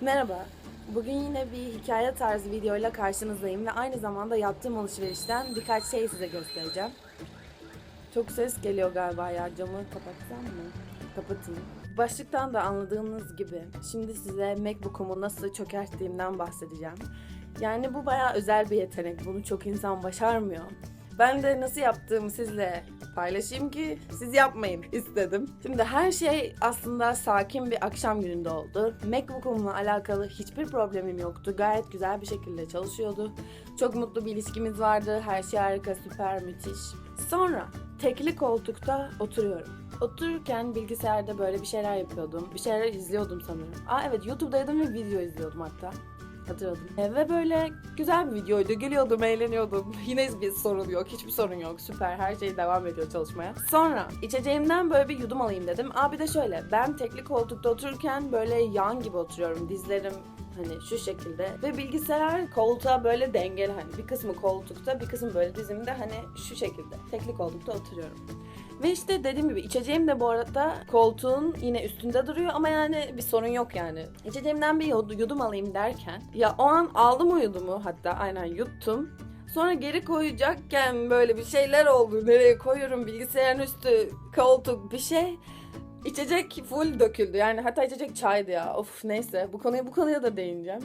Merhaba. Bugün yine bir hikaye tarzı videoyla karşınızdayım ve aynı zamanda yaptığım alışverişten birkaç şey size göstereceğim. Çok ses geliyor galiba ya. Camı kapatsam mı? Kapatayım. Başlıktan da anladığınız gibi şimdi size MacBook'umu nasıl çökerttiğimden bahsedeceğim. Yani bu bayağı özel bir yetenek. Bunu çok insan başarmıyor. Ben de nasıl yaptığımı sizle paylaşayım ki siz yapmayın istedim. Şimdi her şey aslında sakin bir akşam gününde oldu. MacBook'umla alakalı hiçbir problemim yoktu. Gayet güzel bir şekilde çalışıyordu. Çok mutlu bir ilişkimiz vardı. Her şey harika, süper, müthiş. Sonra tekli koltukta oturuyorum. Otururken bilgisayarda böyle bir şeyler yapıyordum. Bir şeyler izliyordum sanırım. Aa evet YouTube'daydım ve video izliyordum hatta hatırladım. E, ve böyle güzel bir videoydu. Gülüyordum, eğleniyordum. Yine bir sorun yok, hiçbir sorun yok. Süper, her şey devam ediyor çalışmaya. Sonra içeceğimden böyle bir yudum alayım dedim. Abi de şöyle, ben tekli koltukta otururken böyle yan gibi oturuyorum. Dizlerim hani şu şekilde ve bilgisayar koltuğa böyle dengeli hani bir kısmı koltukta bir kısmı böyle dizimde hani şu şekilde tekli koltukta oturuyorum. Ve işte dediğim gibi içeceğim de bu arada koltuğun yine üstünde duruyor ama yani bir sorun yok yani. İçeceğimden bir yud- yudum alayım derken ya o an aldım o yudumu hatta aynen yuttum. Sonra geri koyacakken böyle bir şeyler oldu. Nereye koyuyorum bilgisayarın üstü koltuk bir şey. İçecek full döküldü. Yani hatta içecek çaydı ya. Of neyse bu konuya bu konuya da değineceğim.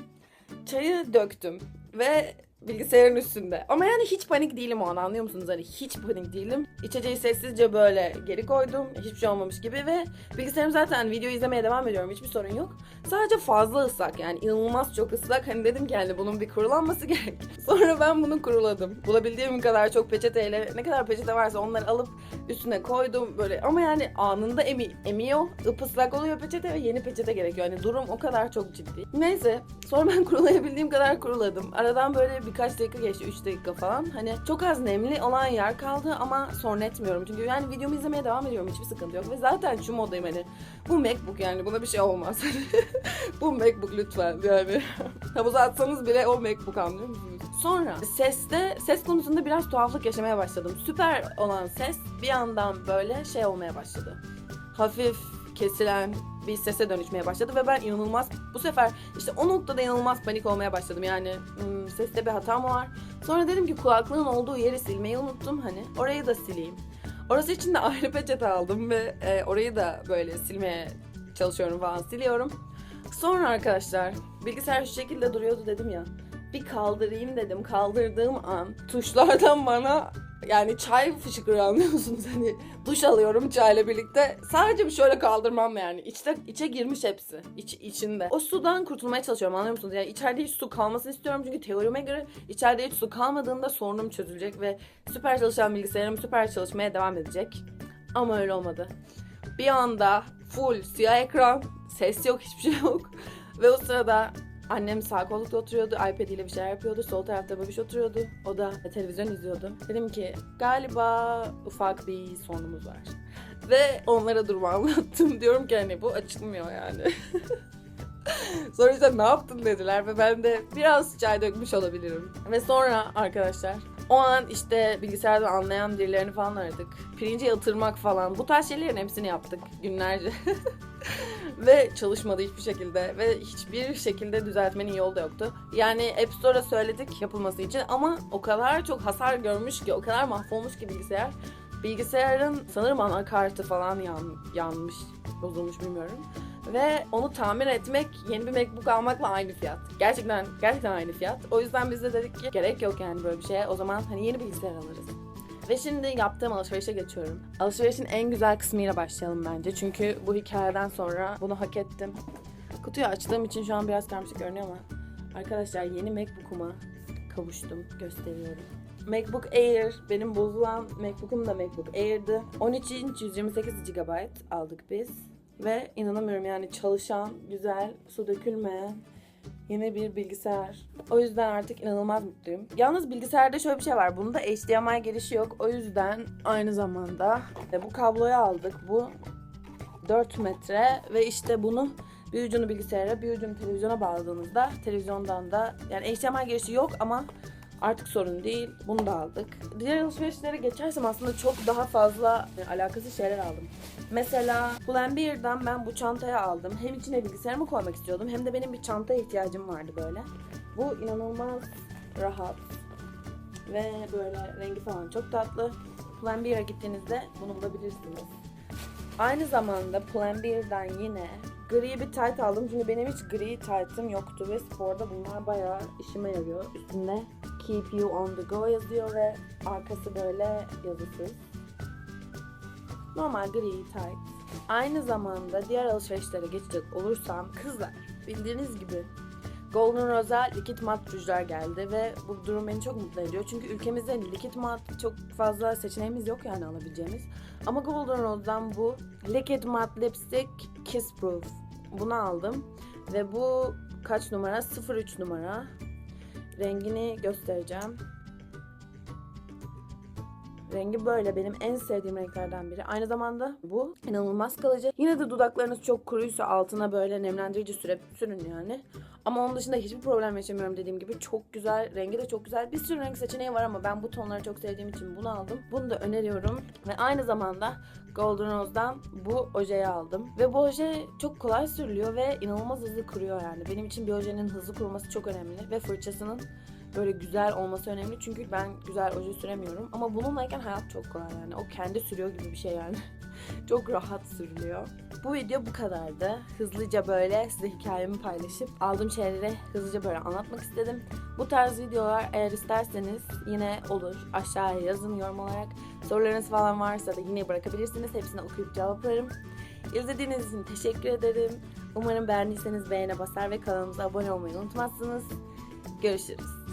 Çayı döktüm ve bilgisayarın üstünde. Ama yani hiç panik değilim o an anlıyor musunuz? Hani hiç panik değilim. İçeceği sessizce böyle geri koydum. Hiçbir şey olmamış gibi ve bilgisayarım zaten video izlemeye devam ediyorum. Hiçbir sorun yok. Sadece fazla ıslak yani inanılmaz çok ıslak. Hani dedim ki yani bunun bir kurulanması gerek. Sonra ben bunu kuruladım. Bulabildiğim kadar çok peçeteyle ne kadar peçete varsa onları alıp üstüne koydum böyle ama yani anında emi, emiyor. Ipıslak oluyor peçete ve yeni peçete gerekiyor. Yani durum o kadar çok ciddi. Neyse sonra ben kurulayabildiğim kadar kuruladım. Aradan böyle birkaç dakika geçti 3 dakika falan. Hani çok az nemli olan yer kaldı ama sorun etmiyorum. Çünkü yani videomu izlemeye devam ediyorum. Hiçbir sıkıntı yok. Ve zaten şu moddayım hani. Bu MacBook yani buna bir şey olmaz. bu MacBook lütfen yani. Havuza atsanız bile o MacBook anlıyor musunuz? Sonra seste, ses konusunda biraz tuhaflık yaşamaya başladım. Süper olan ses bir yandan böyle şey olmaya başladı. Hafif kesilen bir sese dönüşmeye başladı ve ben inanılmaz bu sefer işte o noktada inanılmaz panik olmaya başladım. Yani hmm, seste bir hata mı var? Sonra dedim ki kulaklığın olduğu yeri silmeyi unuttum hani orayı da sileyim. Orası için de ayrı peçete aldım ve e, orayı da böyle silmeye çalışıyorum falan siliyorum. Sonra arkadaşlar bilgisayar şu şekilde duruyordu dedim ya. Bir kaldırayım dedim. Kaldırdığım an tuşlardan bana yani çay fışkırıyor anlıyor musunuz? Hani duş alıyorum çayla birlikte. Sadece bir şöyle kaldırmam yani. İçte, içe girmiş hepsi. İç, içinde. O sudan kurtulmaya çalışıyorum anlıyor musunuz? Yani içeride hiç su kalmasını istiyorum. Çünkü teorime göre içeride hiç su kalmadığında sorunum çözülecek ve süper çalışan bilgisayarım süper çalışmaya devam edecek. Ama öyle olmadı. Bir anda full siyah ekran, ses yok, hiçbir şey yok. Ve o sırada annem sağ koltukta oturuyordu, iPad ile bir şeyler yapıyordu. Sol tarafta babiş oturuyordu. O da televizyon izliyordu. Dedim ki galiba ufak bir sorunumuz var. Ve onlara durumu anlattım. Diyorum ki hani bu açılmıyor yani. sonra işte ne yaptın dediler ve ben de biraz çay dökmüş olabilirim. Ve sonra arkadaşlar o an işte bilgisayardan anlayan birilerini falan aradık. Pirinci yatırmak falan. Bu tarz şeylerin hepsini yaptık günlerce. Ve çalışmadı hiçbir şekilde ve hiçbir şekilde düzeltmenin yolu da yoktu. Yani App Store'a söyledik yapılması için ama o kadar çok hasar görmüş ki, o kadar mahvolmuş ki bilgisayar. Bilgisayarın sanırım anakartı falan yan, yanmış, bozulmuş bilmiyorum. Ve onu tamir etmek yeni bir MacBook almakla aynı fiyat. Gerçekten gerçekten aynı fiyat. O yüzden biz de dedik ki gerek yok yani böyle bir şeye. O zaman hani yeni bilgisayar alırız. Ve şimdi yaptığım alışverişe geçiyorum. Alışverişin en güzel kısmıyla başlayalım bence. Çünkü bu hikayeden sonra bunu hak ettim. Kutuyu açtığım için şu an biraz karmaşık görünüyor ama arkadaşlar yeni MacBook'uma kavuştum. Gösteriyorum. MacBook Air, benim bozulan MacBook'um da MacBook Air'dı. 13 inç 128 GB aldık biz. Ve inanamıyorum yani çalışan, güzel, su dökülmeyen yeni bir bilgisayar. O yüzden artık inanılmaz mutluyum. Yalnız bilgisayarda şöyle bir şey var. Bunda HDMI girişi yok. O yüzden aynı zamanda bu kabloyu aldık. Bu 4 metre ve işte bunu bir ucunu bilgisayara bir ucunu televizyona bağladığınızda televizyondan da yani HDMI girişi yok ama Artık sorun değil. Bunu da aldık. Diğer alışverişlere geçersem aslında çok daha fazla e, alakasız şeyler aldım. Mesela Pull&Bear'dan ben bu çantayı aldım. Hem içine bilgisayarımı koymak istiyordum hem de benim bir çantaya ihtiyacım vardı böyle. Bu inanılmaz rahat ve böyle rengi falan çok tatlı. Pull&Bear'a gittiğinizde bunu bulabilirsiniz. Aynı zamanda Pull&Bear'dan yine gri bir tayt aldım. Çünkü benim hiç gri taytım yoktu ve sporda bunlar bayağı işime yarıyor. Üstünde Keep You On The Go yazıyor ve arkası böyle yazısız. Normal gri tayt. Aynı zamanda diğer alışverişlere geçecek olursam kızlar bildiğiniz gibi Golden Rose'a likit mat rujlar geldi ve bu durum beni çok mutlu ediyor. Çünkü ülkemizde likit mat çok fazla seçeneğimiz yok yani alabileceğimiz. Ama Golden Rose'dan bu Liquid Matte Lipstick Kiss Proof. Bunu aldım. Ve bu kaç numara? 03 numara. Rengini göstereceğim. Rengi böyle benim en sevdiğim renklerden biri. Aynı zamanda bu inanılmaz kalıcı. Yine de dudaklarınız çok kuruysa altına böyle nemlendirici süre sürün yani. Ama onun dışında hiçbir problem yaşamıyorum dediğim gibi. Çok güzel, rengi de çok güzel. Bir sürü renk seçeneği var ama ben bu tonları çok sevdiğim için bunu aldım. Bunu da öneriyorum. Ve aynı zamanda Golden Rose'dan bu ojeyi aldım. Ve bu oje çok kolay sürülüyor ve inanılmaz hızlı kuruyor yani. Benim için bir ojenin hızlı kuruması çok önemli. Ve fırçasının böyle güzel olması önemli. Çünkü ben güzel oje süremiyorum. Ama bununlayken hayat çok kolay yani. O kendi sürüyor gibi bir şey yani. çok rahat sürülüyor. Bu video bu kadardı. Hızlıca böyle size hikayemi paylaşıp aldığım şeyleri hızlıca böyle anlatmak istedim. Bu tarz videolar eğer isterseniz yine olur. Aşağıya yazın yorum olarak. Sorularınız falan varsa da yine bırakabilirsiniz. Hepsini okuyup cevaplarım. İzlediğiniz için teşekkür ederim. Umarım beğendiyseniz beğene basar ve kanalımıza abone olmayı unutmazsınız. Görüşürüz.